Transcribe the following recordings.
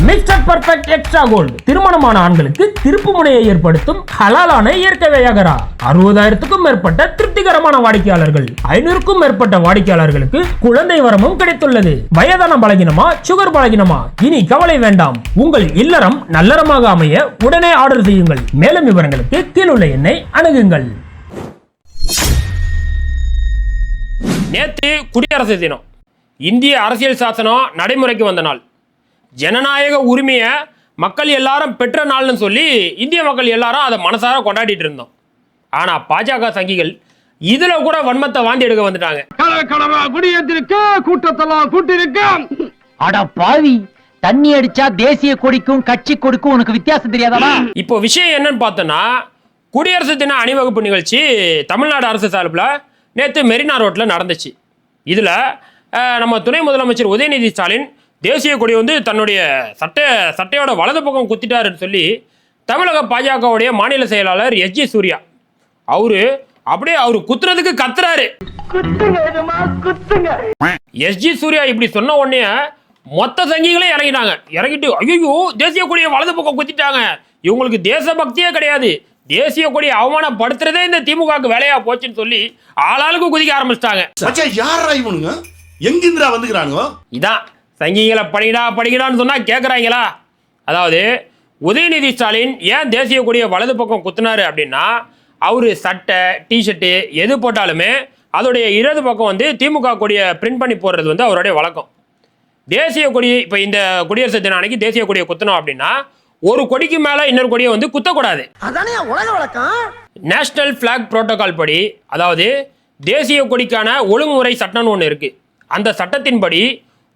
Mister perfect extra gold திருமணமான ஆண்களுக்கு திருப்பு முனையை ஏற்படுத்தும் ஹலாலான இயற்கை வியாகரா. அறுபதாயிரத்துக்கும் மேற்பட்ட திருப்திகரமான வாடிக்கையாளர்கள். ஐநூறுக்கும் மேற்பட்ட வாடிக்கையாளர்களுக்கு குழந்தை வரமும் கிடைத்துள்ளது. வயதான பலகினமா சுகர் பலகினமா? இனி கவலை வேண்டாம். உங்கள் இல்லறம் நல்லறமாக அமைய உடனே ஆர்டர் செய்யுங்கள். மேலும் விவரங்களுக்கு கீழுள்ள எண்ணை அணுகுங்கள். நேற்று குடியரசு தினம். இந்திய அரசியல் சாசனம் நடைமுறைக்கு வந்த நாள். ஜனநாயக உரிமையை மக்கள் எல்லாரும் பெற்ற நாள்னு சொல்லி இந்திய மக்கள் எல்லாரும் அதை மனசார கொண்டாடிட்டு இருந்தோம். ஆனால் பாஜக சங்கிகள் இதில் கூட வன்மத்தை வாந்தி எடுக்க வந்துட்டாங்க. குடியேற்றிருக்க கூட்டத்தெல்லாம் கூட்டிருக்க. அட பாவி தண்ணி அடிச்சா தேசிய கொடிக்கும் கட்சி கொடிக்கும் உனக்கு வித்தியாசம் தெரியாதா இப்போ விஷயம் என்னன்னு பார்த்தோன்னா குடியரசு தின அணிவகுப்பு நிகழ்ச்சி தமிழ்நாடு அரசு சார்பில் நேற்று மெரினா ரோட்டில் நடந்துச்சு. இதில் நம்ம துணை முதலமைச்சர் உதயநிதி ஸ்டாலின் தேசிய கொடி வந்து தன்னுடைய சட்டை சட்டையோட வலது பக்கம் குத்திட்டாருன்னு சொல்லி தமிழக பாஜகவுடைய மாநில செயலாளர் எஸ் ஜி சூர்யா. அவரு அப்படியே அவர் குத்துறதுக்கு கத்துறாரு. எஸ்ஜி சூர்யா இப்படி சொன்ன உடனே மொத்த சங்கிகளே இறங்கிட்டாங்க. இறங்கிட்டு ஐயோ தேசிய கொடியை வலது பக்கம் குத்திட்டாங்க. இவங்களுக்கு தேசபக்தியே கிடையாது. தேசிய கொடியை அவமானப்படுத்துறதே இந்த திமுகவுக்கு வேலையா போச்சுன்னு சொல்லி ஆளாளுக்கு குதிக்க ஆரம்பிச்சிட்டாங்க. யாரா இவனுங்க? எங்கிந்திரா வந்துக்கிறானுங்க? இதான். சங்கிகளை படிடா படிக்கடான்னு சொன்னா கேட்குறாங்களா அதாவது உதயநிதி ஸ்டாலின் ஏன் தேசிய கொடியை வலது பக்கம் குத்துனாரு அப்படின்னா அவர் சட்டை டிஷர்ட்டு எது போட்டாலுமே அதோடைய இடது பக்கம் வந்து திமுக கொடியை பிரிண்ட் பண்ணி போடுறது வந்து அவருடைய வழக்கம். தேசிய கொடி இப்போ இந்த குடியரசு தின அன்னைக்கு தேசிய கொடியை குத்தணும் அப்படின்னா ஒரு கொடிக்கு மேலே இன்னொரு கொடியை வந்து குத்தக்கூடாது. அதானே உலக வழக்கம்? நேஷனல் ஃப்ளாக் புரோட்டோகால் படி அதாவது தேசிய கொடிக்கான ஒழுங்குமுறை சட்டம்னு ஒன்று இருக்குது அந்த சட்டத்தின்படி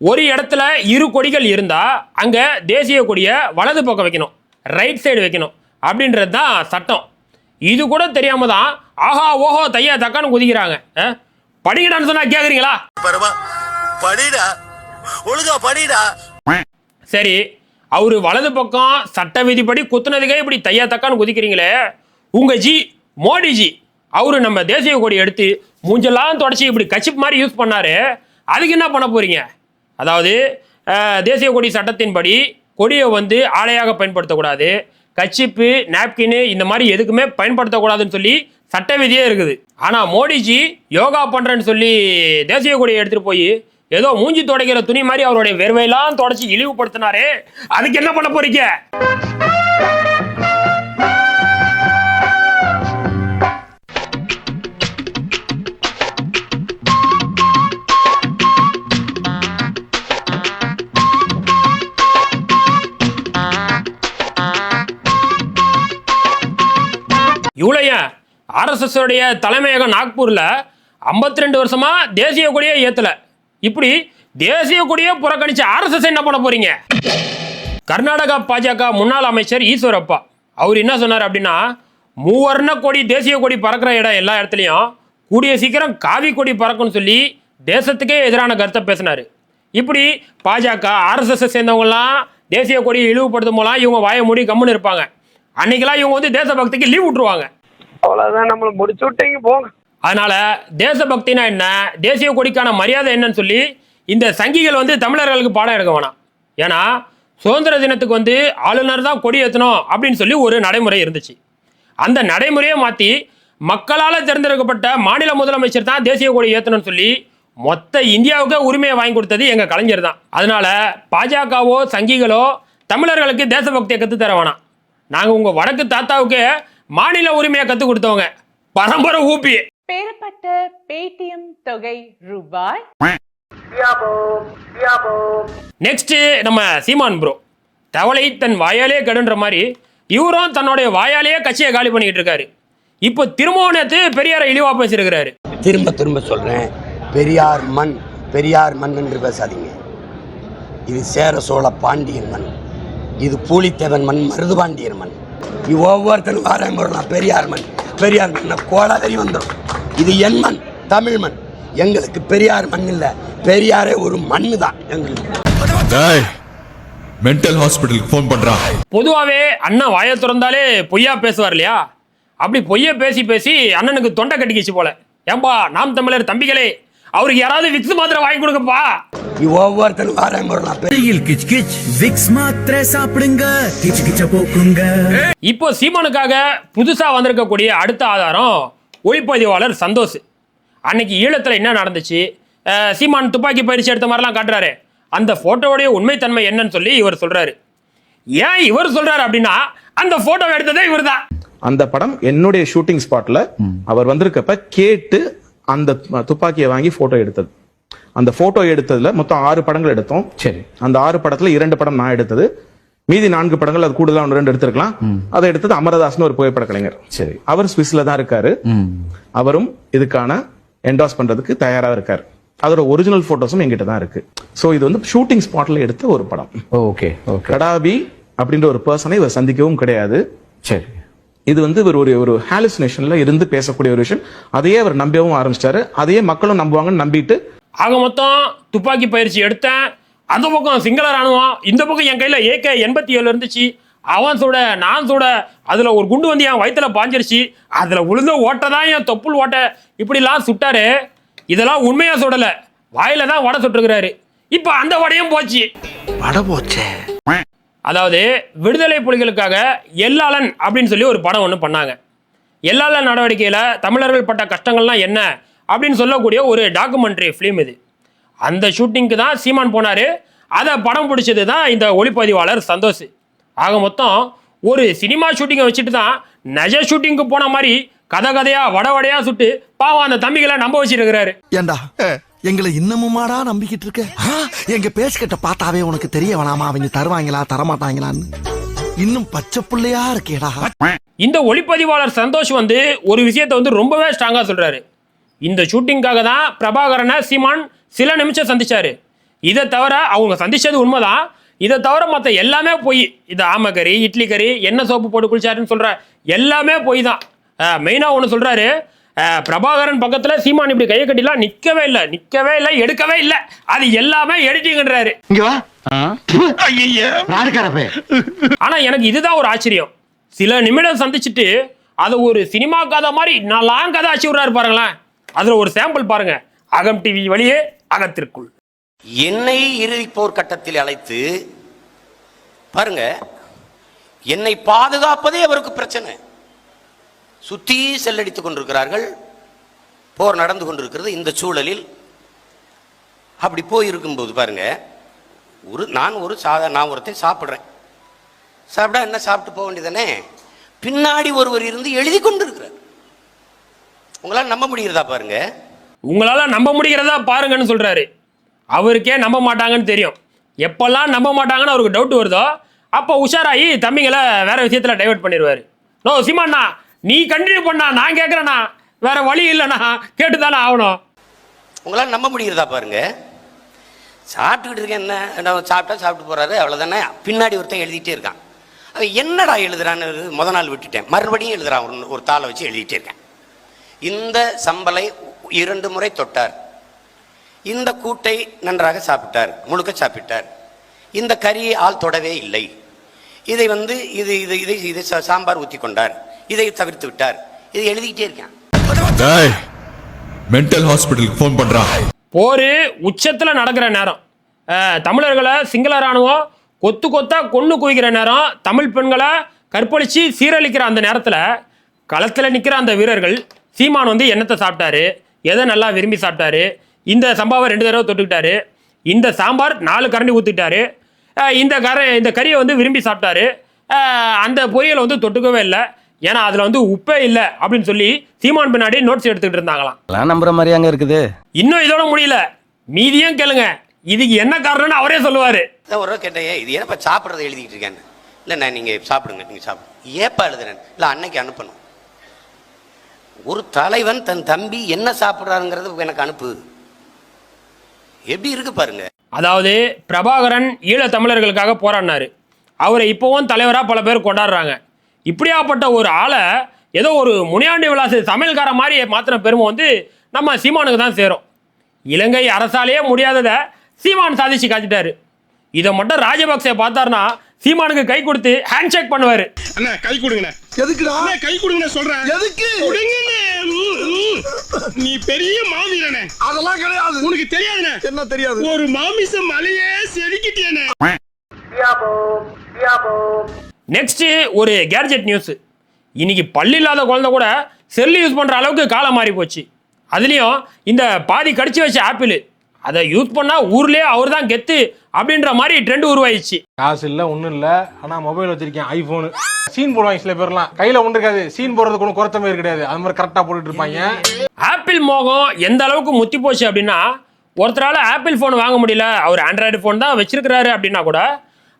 ஒரு இடத்துல இரு கொடிகள் இருந்தால் அங்கே தேசிய கொடியை வலது பக்கம் வைக்கணும் ரைட் சைடு வைக்கணும் அப்படின்றது தான் சட்டம். இது கூட தெரியாம தான் ஆஹா ஓஹோ தையா தக்கான்னு குதிக்கிறாங்க? படிக்கடான்னு சொன்னால் கேட்குறீங்களா படிடா ஒழுங்கா படிடா. சரி அவர் வலது பக்கம் சட்ட விதிப்படி குத்துனதுக்கே இப்படி தையா தக்கான்னு குதிக்கிறீங்களே. உங்க ஜி மோடிஜி அவரு நம்ம தேசிய கொடி எடுத்து மூஞ்செல்லாம் தொடச்சி இப்படி கச்சிப் மாதிரி யூஸ் பண்ணாரு. அதுக்கு என்ன பண்ண போறீங்க? அதாவது தேசிய கொடி சட்டத்தின்படி கொடியை வந்து ஆலையாக பயன்படுத்தக்கூடாது. கச்சிப்பு நாப்கின்னு இந்த மாதிரி எதுக்குமே பயன்படுத்தக்கூடாதுன்னு சொல்லி சட்ட விதியே இருக்குது. ஆனால் மோடிஜி யோகா பண்ணுறேன்னு சொல்லி தேசிய கொடியை எடுத்துகிட்டு போய் ஏதோ மூஞ்சி துடைக்கிற துணி மாதிரி அவருடைய வேர்வையெல்லாம் தொடச்சி இழிவுபடுத்தினாரே. அதுக்கு என்ன பண்ண போறீங்க? ஏன் ஆர்எஸ்எஸ் உடைய தலைமையகம் நாக்பூரில் 52 ரெண்டு வருஷமா தேசிய கொடியே ஏற்றல இப்படி தேசிய கொடியை புறக்கணிச்சு ஆர்எஸ்எஸ் என்ன பண்ண போறீங்க? கர்நாடகா பாஜக முன்னாள் அமைச்சர் ஈஸ்வரப்பா. அவர் என்ன சொன்னார் அப்படின்னா மூவர்ண கொடி தேசிய கொடி பறக்கிற இடம் எல்லா இடத்துலையும் கூடிய சீக்கிரம் காவி கொடி பறக்கும்னு சொல்லி தேசத்துக்கே எதிரான கருத்தை பேசினார். இப்படி பாஜக ஆர்எஸ்எஸ் சேர்ந்தவங்கலாம் தேசிய கொடியை இழிவுபடுத்தும் போலாம் இவங்க வாயை மூடி கம்முன்னு இருப்பாங்க. அன்னைக்கெல்லாம் இவங்க வந்து தேசபக்திக்கு லீவ் விட்டுருவாங்க. அவ்வளவுதான் நம்மள முடிச்சு விட்டீங்க போங்க. அதனால தேசபக்தினா என்ன? தேசிய கொடிக்கான மரியாதை என்னன்னு சொல்லி இந்த சங்கிகள் வந்து தமிழர்களுக்கு பாடம் எடுக்க வேணாம். ஏன்னா சுதந்திர தினத்துக்கு வந்து ஆளுநர் தான் கொடி ஏற்றணும் அப்படின்னு சொல்லி ஒரு நடைமுறை இருந்துச்சு. அந்த நடைமுறையை மாற்றி மக்களால் தேர்ந்தெடுக்கப்பட்ட மாநில முதலமைச்சர் தான் தேசிய கொடி ஏற்றணும்னு சொல்லி மொத்த இந்தியாவுக்கு உரிமையை வாங்கி கொடுத்தது எங்கள் கலைஞர் தான். அதனால பாஜகவோ சங்கிகளோ தமிழர்களுக்கு தேசபக்தியை கற்றுத் தர வேணாம். நாங்கள் உங்கள் வடக்கு தாத்தாவுக்கு மாநில உரிமையை கற்றுக் கொடுத்தவங்க. பரம்பரை ஊப்பி பெறப்பட்ட பேடிஎம் தொகை ரூபாய். நெக்ஸ்ட் நம்ம சீமான் ப்ரோ தவளை தன் வாயாலே கடுன்ற மாதிரி இவரும் தன்னுடைய வாயாலேயே கட்சியை காலி பண்ணிக்கிட்டு இருக்காரு. இப்போ திரும்பவும் நேத்து பெரியாரை இழிவா பேசியிருக்கிறாரு. திரும்ப திரும்ப சொல்கிறேன் பெரியார் மண் பெரியார் மண் என்று பேசாதீங்க. இது சேர சோழ பாண்டியன் மண். இது பூலித்தேவன் மண் மருதுபாண்டியர் மண். ஒவ்வொருத்தரும் வாரம் போடலாம் பெரியார் மண். பெரியார் மண் கோலாதரி வந்துடும் இது என் மண் தமிழ் மண். எங்களுக்கு பெரியார் மண் இல்லை பெரியாரே ஒரு மண்ணு தான் எங்களுக்கு. டேய் மென்டல் ஹாஸ்பிட்டலுக்கு ஃபோன் பண்றான் பொதுவாகவே அண்ணன் வாயை திறந்தாலே பொய்யா பேசுவார் இல்லையா? அப்படி பொய்ய பேசி பேசி அண்ணனுக்கு தொண்டை கட்டிக்கிச்சு போல. ஏம்பா நாம் தமிழர் தம்பிகளே அவருக்கு யாராவது விக்ஸ் மாத்திரை வாங்கி கொடுங்கப்பா. நீ ஒவ்வொருத்தரும் வெயில் கிச் கிச். விக்ஸ் மாத்திரை சாப்பிடுங்க. கிச் கிச்ச போக்குங்க. இப்போ சீமானுக்காக புதுசா வந்திருக்கக்கூடிய அடுத்த ஆதாரம் ஒளிப்பதிவாளர் சந்தோஷ். அன்னைக்கு ஈழத்துல என்ன நடந்துச்சு? சீமான் துப்பாக்கி பயிற்சி எடுத்த மாதிரிலாம் காட்டுறாரு. அந்த போட்டோவுடைய உண்மைத்தன்மை என்னன்னு சொல்லி இவர் சொல்றாரு. ஏன் இவர் சொல்றாரு அப்படின்னா அந்த போட்டோ எடுத்ததே இவர்தான். அந்த படம் என்னுடைய ஷூட்டிங் ஸ்பாட்ல அவர் வந்திருக்கப்ப கேட்டு அந்த துப்பாக்கியை வாங்கி போட்டோ எடுத்தது. அந்த போட்டோ எடுத்ததுல மொத்தம் ஆறு படங்கள் எடுத்தோம். சரி. அந்த ஆறு படத்துல இரண்டு படம் நான் எடுத்தது. மீதி நான்கு படங்கள் அது கூடுதலா ஒன்று ரெண்டு எடுத்திருக்கலாம். அதை எடுத்தது அமரதாஸ்னு ஒரு புகைப்பட கலைஞர். சரி. அவர் சுவிஸ்ல தான் இருக்காரு. அவரும் இதுக்கான என்டாஸ் பண்றதுக்கு தயாரா இருக்காரு. அதோட ஒரிஜினல் போட்டோஸும் எங்கிட்ட தான் இருக்கு. சோ இது வந்து ஷூட்டிங் ஸ்பாட்ல எடுத்த ஒரு படம். ஓகே ஓகே கடாபி அப்படின்ற ஒரு பர்சனை இவர் சந்திக்கவும் கிடையாது. சரி. இது வந்து இவர் ஒரு ஒரு ஹாலுசினேஷன்ல இருந்து பேசக்கூடிய ஒரு விஷயம். அதையே அவர் நம்பவும் ஆரம்பிச்சிட்டாரு. அதையே மக்களும் நம்புவாங்கன்னு நம்பிட்டு ஆக மொத்தம் துப்பாக்கி பயிற்சி எடுத்தேன். அந்த பக்கம் சிங்கள ராணுவம் இந்த பக்கம் என் கையில் ஏகே எண்பத்தி ஏழு இருந்துச்சு. அவன் சுட நான் சுட அதில் ஒரு குண்டு வந்து என் வயித்துல பாஞ்சிருச்சு. அதில் விழுந்த ஓட்டை தான் என் தொப்புள் ஓட்டை. இப்படிலாம் சுட்டாரு. இதெல்லாம் உண்மையா சுடலை. வாயில தான் வடை சுட்டுருக்கிறாரு. இப்போ அந்த வடையும் போச்சு. வட போச்சே. அதாவது விடுதலை புலிகளுக்காக எல்லாளன் அப்படின்னு சொல்லி ஒரு படம் ஒன்று பண்ணாங்க. எல்லாளன் நடவடிக்கையில் தமிழர்கள் பட்ட கஷ்டங்கள்லாம் என்ன அப்படின்னு சொல்லக்கூடிய ஒரு டாக்குமெண்ட்ரி ஃபிலிம் இது. அந்த ஷூட்டிங்க்கு தான் சீமான் போனார். அதை படம் பிடிச்சது தான் இந்த ஒளிப்பதிவாளர் சந்தோஷ். ஆக மொத்தம் ஒரு சினிமா ஷூட்டிங்கை வச்சுட்டு தான் நஜ ஷூட்டிங்க்கு போன மாதிரி கதை கதையா வட வடையா சுட்டு பாவம் அந்த தம்பிகளை நம்ப வச்சிருக்கிறாரு ஏண்டா? எங்களை இன்னமுமாடா நம்பிக்கிட்டு இருக்க? எங்க பேசிக்கிட்ட பார்த்தாவே உனக்கு தெரிய வேணாமா? அவங்க தருவாங்களா தரமாட்டாங்களான்னு. இன்னும் பச்சை புள்ளையா இருக்கேடா. இந்த ஒளிப்பதிவாளர் சந்தோஷ் வந்து ஒரு விஷயத்தை வந்து ரொம்பவே ஸ்ட்ராங்காக சொல்றாரு. இந்த ஷூட்டிங்காக தான் பிரபாகரனை சீமான் சில நிமிஷம் சந்திச்சாரு. இதை தவிர அவங்க சந்திச்சது உண்மைதான். இதை தவிர மற்ற எல்லாமே போய். இது ஆமக்கறி இட்லி கறி என்ன சோப்பு போட்டு குளிச்சாருன்னு சொல்ற எல்லாமே போய் தான். மெயினாக ஒன்று சொல்றாரு. அஹ், பிரபாகரன் பக்கத்தில் சீமான் இப்படி கையை கட்டிலாம் நிற்கவே இல்லை நிற்கவே இல்லை எடுக்கவே இல்லை. அது எல்லாமே எடிட்டிங்ன்றாரு இங்க வா. ராடுக்காரப்பே ஆனா எனக்கு இதுதான் ஒரு ஆச்சரியம். சில நிமிடம் சந்திச்சுட்டு அதை ஒரு சினிமா கதை மாதிரி நல்லா கதை ஆச்சு விடுறாரு பாருங்களேன். அதுல ஒரு சாம்பிள் பாருங்க. அகம் டிவி வழியே அகத்திற்குள். என்னை இறுதி போர்க்கட்டத்தில் அழைத்து பாருங்க என்னை பாதுகாப்பதே அவருக்கு பிரச்சனை. சுற்றி செல்லடித்துக் கொண்டிருக்கிறார்கள். போர் நடந்து கொண்டிருக்கிறது இந்த சூழலில். அப்படி போய் இருக்கும்போது பாருங்க ஒரு நான் ஒரு சாதா நான் ஒருத்தன் சாப்பிட்றேன். சாப்பிட்டா என்ன சாப்பிட்டு போக வேண்டியதானே பின்னாடி ஒருவர் இருந்து எழுதி கொண்டிருக்கிறார். உங்களால் நம்ப முடிகிறதா பாருங்க? உங்களால் நம்ப முடிகிறதா பாருங்கன்னு சொல்கிறாரு அவருக்கே நம்ப மாட்டாங்கன்னு தெரியும். எப்பெல்லாம் நம்ப மாட்டாங்கன்னு அவருக்கு டவுட் வருதோ அப்போ உஷாராகி தம்பிங்களை வேற விஷயத்தில் டைவர்ட் பண்ணிடுவாரு. நோ சீமாண்ணா நீ கண்டினியூ பண்ணா நான் கேட்குறேண்ணா வேற வழி இல்லைண்ணா கேட்டு தானே ஆகணும். உங்களால் நம்ப முடிகிறதா பாருங்க. சாப்பிட்டுக்கிட்டு இருக்கேன் என்ன? நான் சாப்பிட்டா சாப்பிட்டு போகிறாரு அவ்வளோதானே பின்னாடி ஒருத்தன் எழுதிட்டே இருக்கான். அவன் என்னடா எழுதுறான்னு முத நாள் விட்டுட்டேன். மறுபடியும் எழுதுறான் ஒரு ஒரு தாளை வச்சு எழுதிட்டே இருக்கேன். இந்த சம்பலை இரண்டு முறை தொட்டார். இந்த கூட்டை நன்றாக சாப்பிட்டார் முழுக்க சாப்பிட்டார். இந்த கறியை ஆள் தொடவே இல்லை. இதை வந்து இது இது இதை இதை சாம்பார் ஊற்றி கொண்டார் இதை தவிர்த்து விட்டார். இதை எழுதிக்கிட்டே இருக்கேன். டேய் மென்டல் ஹாஸ்பிட்டலுக்கு ஃபோன் பண்றான் போர் உச்சத்தில் நடக்கிற நேரம். தமிழர்களை சிங்கள ராணுவம் கொத்து கொத்தா கொண்டு குவிக்கிற நேரம். தமிழ் பெண்களை கற்பழிச்சு சீரழிக்கிற அந்த நேரத்தில் களத்தில் நிற்கிற அந்த வீரர்கள் சீமான் வந்து என்னத்தை சாப்பிட்டாரு? எதை நல்லா விரும்பி சாப்பிட்டாரு? இந்த சம்பாவை ரெண்டு தடவை தொட்டுக்கிட்டாரு. இந்த சாம்பார் நாலு கரண்டி ஊற்றிட்டாரு இந்த கர இந்த கறியை வந்து விரும்பி சாப்பிட்டாரு. அந்த பொரியலை வந்து தொட்டுக்கவே இல்லை. ஏன்னா அதில் வந்து உப்பே இல்லை அப்படின்னு சொல்லி சீமான் பின்னாடி நோட்ஸ் எடுத்துக்கிட்டு இருந்தாங்களாம். நம்புற மாதிரி அங்க இருக்குது. இன்னும் இதோட முடியல. மீதியும் கேளுங்க. இதுக்கு என்ன காரணம்னு அவரே சொல்லுவாரு. ஒரு கேட்டேன் "ஏய், இது ஏன்ப்பா சாப்பிட்றத எழுதிக்கிட்டு இருக்கேன்னு? இல்லை நான் நீங்கள் சாப்பிடுங்க நீங்கள் சாப்பிடுங்க. ஏப்பா எழுதுறேன் இல்லை அன்னைக்கு அனுப்பணும். ஒரு தலைவன் தன் தம்பி என்ன சாப்பிட்றாருங்கிறது எனக்கு அனுப்பு. எப்படி இருக்கு பாருங்க. அதாவது பிரபாகரன் ஈழத் தமிழர்களுக்காக போராடினாரு. அவரை இப்போவும் தலைவராக பல பேர் கொண்டாடுறாங்க. இப்படியாப்பட்ட ஒரு ஆளை ஏதோ ஒரு முனியாண்டி விலாசு சமையல்கார மாதிரி மாற்றின பெருமை வந்து நம்ம சீமானுக்கு தான் சேரும். இலங்கை அரசாலேயே முடியாததை சீமான் சாதிச்சு காட்டிட்டாரு. இதை மட்டும் ராஜபக்சே பார்த்தாருன்னா சீமானுக்கு கை கொடுத்து ஹேண்ட் ஷேக் பண்ணுவார். அண்ணா கை கொடுங்கண்ணே. எதுக்குடா? கை கொடுங்கண்ணே சொல்றேன். எதுக்கு? நீ பெரிய மாவீரனே. அதெல்லாம் கிடையாது. உனக்கு தெரியாதுனே என்ன தெரியாது? ஒரு மாமிச மலையே செதுக்கிட்டேனே நெக்ஸ்ட் ஒரு கேட்ஜெட் நியூஸ் இன்னைக்கு பல்லு இல்லாத குழந்தை கூட செல்லு யூஸ் பண்ற அளவுக்கு காலம் மாறி போச்சு. அதுலயும் இந்த பாதி கடிச்சு வச்ச ஆப்பிள் அதை யூஸ் பண்ணா ஊர்லயே அவர் தான் கெத்து அப்படின்ற மாதிரி ட்ரெண்ட் உருவாயிடுச்சு. காசு இல்ல ஒண்ணும் இல்ல. ஆனா மொபைல் வச்சிருக்கேன் ஐபோனு சீன் போடுவாங்க சில பேர்லாம். கையில ஒண்ணு இருக்காது. சீன் போடுறதுக்கு ஒன்றும் குறைச்ச மாதிரி கிடையாது. அது மாதிரி கரெக்டா போட்டுட்டு இருப்பாங்க. ஆப்பிள் மோகம் எந்த அளவுக்கு முத்தி போச்சு அப்படின்னா ஒருத்தரால ஆப்பிள் ஃபோன் வாங்க முடியல. அவர் ஆண்ட்ராய்டு ஃபோன் தான் வச்சிருக்கிறாரு அப்படின்னா கூட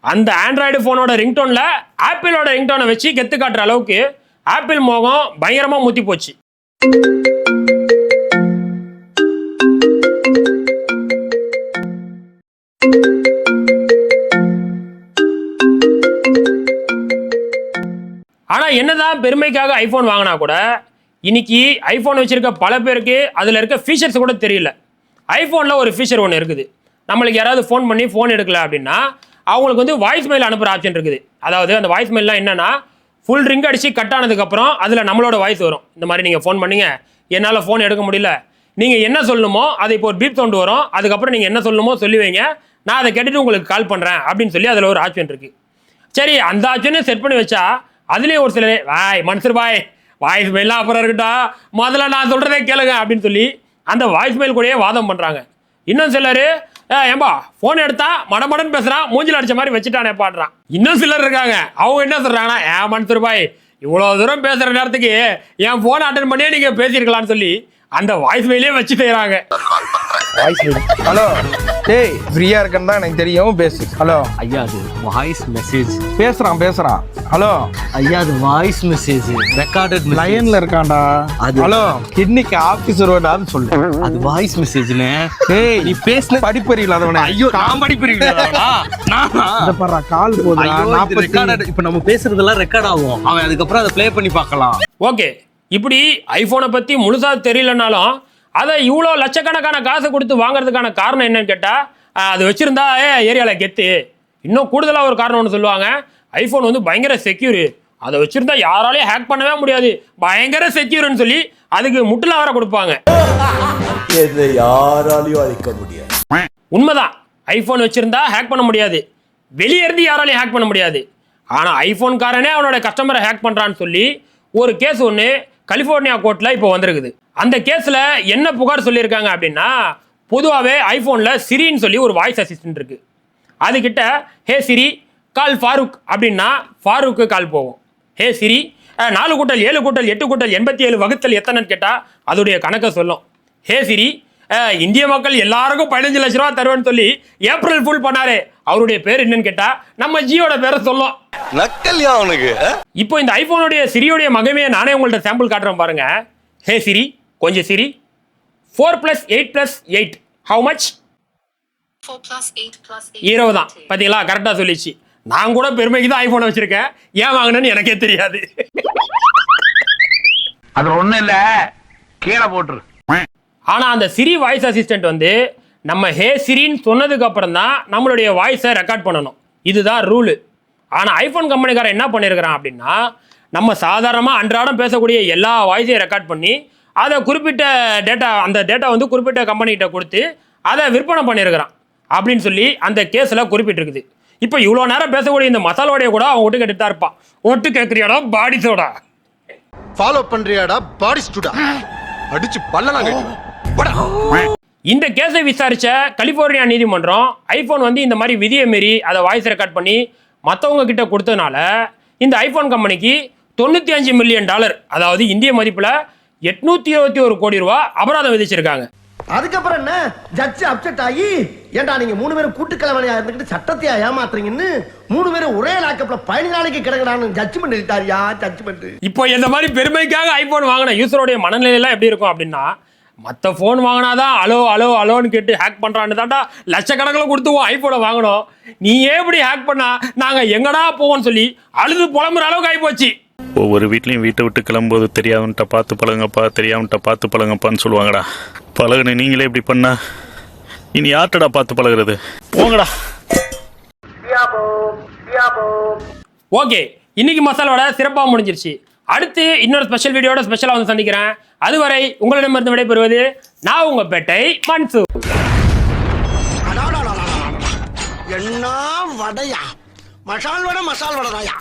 அந்த ஆண்ட்ராய்டு ஃபோனோட ரிங்டோனில் ஆப்பிளோட ரிங்டோனை வச்சு கெத்து காட்டுற அளவுக்கு ஆப்பிள் மோகம் பயங்கரமாக முத்தி போச்சு. ஆனால் என்னதான் பெருமைக்காக ஐஃபோன் வாங்கினா கூட இன்னைக்கு ஐஃபோன் வச்சிருக்க பல பேருக்கு அதில் இருக்க ஃபீச்சர்ஸ் கூட தெரியல. ஐஃபோனில் ஒரு ஃபீச்சர் ஒன்று இருக்குது. நம்மளுக்கு யாராவது ஃபோன் பண்ணி ஃபோன் எடுக்கல அப்படின்னா அவங்களுக்கு வந்து வாய்ஸ் மெயில் அனுப்புகிற ஆப்ஷன் இருக்குது. அதாவது அந்த வாய்ஸ் மெயிலாம் என்னென்னா ஃபுல் ரிங் அடிச்சு கட் ஆனதுக்கப்புறம் அதில் நம்மளோட வாய்ஸ் வரும். இந்த மாதிரி நீங்கள் ஃபோன் பண்ணீங்க. என்னால் ஃபோன் எடுக்க முடியல. நீங்கள் என்ன சொல்லணுமோ அதை இப்போ ஒரு பீப் சவுண்ட் வரும். அதுக்கப்புறம் நீங்கள் என்ன சொல்லணுமோ சொல்லி வைங்க. நான் அதை கேட்டுட்டு உங்களுக்கு கால் பண்ணுறேன் அப்படின்னு சொல்லி அதில் ஒரு ஆப்ஷன் இருக்குது சரி அந்த ஆப்ஷனே செட் பண்ணி வச்சா அதுலேயும் ஒரு சிலர் வாய் மனுஷர் பாய் வாய்ஸ் மெயிலாம் அப்புறம் இருக்கட்டா முதல்ல நான் சொல்கிறதே கேளுங்க அப்படின்னு சொல்லி அந்த வாய்ஸ் மெயில் கூடயே வாதம் பண்ணுறாங்க இன்னும் சிலர் ஏம்பா ஃபோன் எடுத்தா மடமடன் பேசுகிறான் மூஞ்சில் அடிச்ச மாதிரி வச்சுட்டானே பாடுறான். இன்னும் சிலர் இருக்காங்க. அவங்க என்ன சொல்கிறாங்கன்னா ஏன் மனுஷர் பாய் இவ்வளோ தூரம் பேசுகிற நேரத்துக்கு என் ஃபோனை அட்டன் பண்ணியே நீங்கள் பேசியிருக்கலாம்னு சொல்லி அந்த வாய்ஸ் மெயிலே வச்சு செய்கிறாங்க ஹலோ டேய் ஃப்ரீயா இருக்கேன்னு தான் எனக்கு தெரியும். பேசு. ஹலோ ஐயா அது வாய்ஸ் மெசேஜ் பேசுறான் பேசுறான். ஹலோ ஐயா அது வாய்ஸ் மெசேஜ் ரெக்கார்டட் லைன்ல இருக்கான்டா. அது- ஹலோ இன்னைக்கு ஆபீஸ் வருவான்னு சொல்லு. அது வாய்ஸ் மெசேஜ்னே டேய் நீ பேசுன படிப்பறி இல்லாதவனே ஐயோ நான் படிப்பிருக்கா இந்த பாரு கால் போதுடா. நாற்பத்தி இப்ப நம்ம பேசுறதெல்லாம் ரெக்கார்ட் ஆகும். அவன் அதுக்கப்புறம் அதை ப்ளே பண்ணி பார்க்கலாம். ஓகே. இப்படி ஐஃபோனை பற்றி முழுசாக தெரியலனாலும் அதை இவ்வளோ லட்சக்கணக்கான காசு கொடுத்து வாங்குறதுக்கான காரணம் என்னன்னு கேட்டால் அது வச்சுருந்தா ஏரியாவில் கெத்து. இன்னும் கூடுதலாக ஒரு காரணம் ஒன்று சொல்லுவாங்க. ஐஃபோன் வந்து பயங்கர செக்யூர் அதை வச்சுருந்தா யாராலையும் ஹேக் பண்ணவே முடியாது. பயங்கர செக்யூர்னு சொல்லி அதுக்கு முட்டுல வர கொடுப்பாங்க. யாராலையும் அழிக்க முடியாது. உண்மைதான். ஐஃபோன் வச்சிருந்தா ஹேக் பண்ண முடியாது. வெளியே இருந்து யாராலையும் ஹேக் பண்ண முடியாது. ஆனால் ஐஃபோன் காரனே அவனோட கஸ்டமரை ஹேக் பண்ணுறான்னு சொல்லி ஒரு கேஸ் ஒன்று கலிஃபோர்னியா கோர்ட்டில் இப்போ வந்திருக்குது. அந்த கேஸில் என்ன புகார் சொல்லியிருக்காங்க அப்படின்னா பொதுவாகவே ஐஃபோனில் சிரின்னு சொல்லி ஒரு வாய்ஸ் அசிஸ்டன்ட் இருக்குது அதுக்கிட்ட ஹே சிரி கால் ஃபாரூக் அப்படின்னா ஃபாரூக்கு கால் போகும். ஹே சிரி நாலு கூட்டல் ஏழு கூட்டல் எட்டு கூட்டல் எண்பத்தி ஏழு வகுத்தல் எத்தனைன்னு கேட்டால் அதோடைய கணக்கை சொல்லும். ஹே சிரி இந்திய மக்கள் எல்லாருக்கும் பதினஞ்சு லட்ச ரூபா தருவேன்னு சொல்லி ஏப்ரல் ஃபுல் பண்ணாரு. அவருடைய பேர் என்னன்னு கேட்டா நம்ம ஜியோட பேரை சொல்லும். நக்கல்யா அவனுக்கு இப்போ இந்த ஐபோனுடைய சிரியோடைய மகமையை நானே உங்கள்ட்ட சாம்பிள் காட்டுறேன் பாருங்க. ஹே சிரி கொஞ்சம் சிரி. Four plus eight plus eight how much இருபது தான். பார்த்தீங்களா கரெக்டாக சொல்லிச்சு. நான் கூட பெருமைக்கு தான் ஐபோனை வச்சிருக்கேன். ஏன் வாங்கினேன்னு எனக்கே தெரியாது. அது ஒண்ணும் இல்ல. கீழே போட்டுரு. ஆனால் அந்த சிரி வாய்ஸ் அசிஸ்டன்ட் வந்து நம்ம ஹே சிரின்னு சொன்னதுக்கு அப்புறம் தான் நம்மளுடைய வாய்ஸை ரெக்கார்ட் பண்ணணும். இதுதான் ரூலு ஆனால் ஐஃபோன் கம்பெனிக்காரன் என்ன பண்ணியிருக்கிறான் அப்படின்னா நம்ம சாதாரணமாக அன்றாடம் பேசக்கூடிய எல்லா வாய்ஸையும் ரெக்கார்ட் பண்ணி அதை குறிப்பிட்ட டேட்டா அந்த டேட்டா வந்து குறிப்பிட்ட கம்பெனிகிட்ட கொடுத்து அதை விற்பனை பண்ணியிருக்கிறான் அப்படின்னு சொல்லி அந்த கேஸில் குறிப்பிட்டிருக்குது. இப்போ இவ்வளோ நேரம் பேசக்கூடிய இந்த மசாலோடைய கூட அவன் ஒட்டு கேட்டுட்டு தான் இருப்பான். ஒட்டு கேட்குறியாடா பாடி சோடா ஃபாலோ பண்ணுறியாடா பாடி ஸ்டூடா அடிச்சு பல்லலாம் இந்த கேஸை விசாரிச்ச கலிபோர்னியா நீதிமன்றம் ஐபோன் வந்து இந்த மாதிரி விதியை மீறி அதை வாய்ஸ் ரெக்கார்ட் பண்ணி மற்றவங்க கிட்ட கொடுத்ததுனால இந்த ஐபோன் கம்பெனிக்கு தொண்ணூற்றி அஞ்சு மில்லியன் டாலர் அதாவது இந்திய மதிப்பில் எட்நூத்தி இருபத்தி ஒரு கோடி ரூபா அபராதம் விதிச்சிருக்காங்க. அதுக்கப்புறம் என்ன? ஜட்ஜ் அப்செட் ஆகி ஏன்டா நீங்க மூணு பேரும் கூட்டுக்கிழமையா இருந்துகிட்டு சட்டத்தையா ஏமாத்துறீங்கன்னு மூணு பேரும் ஒரே லாக்கப்ல பதினஞ்சு நாளைக்கு கிடக்குறான்னு ஜட்ஜ்மெண்ட் எழுதிட்டாரியா ஜட்ஜ்மெண்ட் இப்போ இந்த மாதிரி பெருமைக்காக ஐபோன் வாங்கின யூசருடைய மனநிலையெல்லாம் எப்படி இருக்கும் அப்படின்னா மற்ற ஃபோன் வாங்கினாதான் அலோ அலோ அலோன்னு கேட்டு ஹேக் பண்ணுறான்னு தாண்டா லட்சக்கணக்கில் கொடுத்து ஐபோனை வாங்கணும். நீ ஏன் இப்படி ஹேக் பண்ணா? நாங்கள் எங்கடா போவோம்னு சொல்லி அழுது புலம்புற அளவுக்கு ஆகிப்போச்சு ஒவ்வொரு வீட்லையும் வீட்டை விட்டு கிளம்பும்போது தெரியாதவன்ட்ட பார்த்து பழங்கப்பா தெரியாமட்ட பார்த்து பழங்கப்பான்னு சொல்லுவாங்கடா. பழகுன நீங்களே இப்படி பண்ணா? இனி யார்ட்டடா பார்த்து பழகுறது? போங்கடா. ஓகே இன்னைக்கு மசாலோட சிறப்பாக முடிஞ்சிருச்சு. அடுத்து இன்னொரு ஸ்பெஷல் வீடியோட ஸ்பெஷலாக வந்து சந்திக்கிறேன். அதுவரை உங்களிடமிருந்து விடைபெறுவது நான் உங்க பேட்டை மன்சு என்ன வடையா? மசால் வடை மசால் வடைதாயா?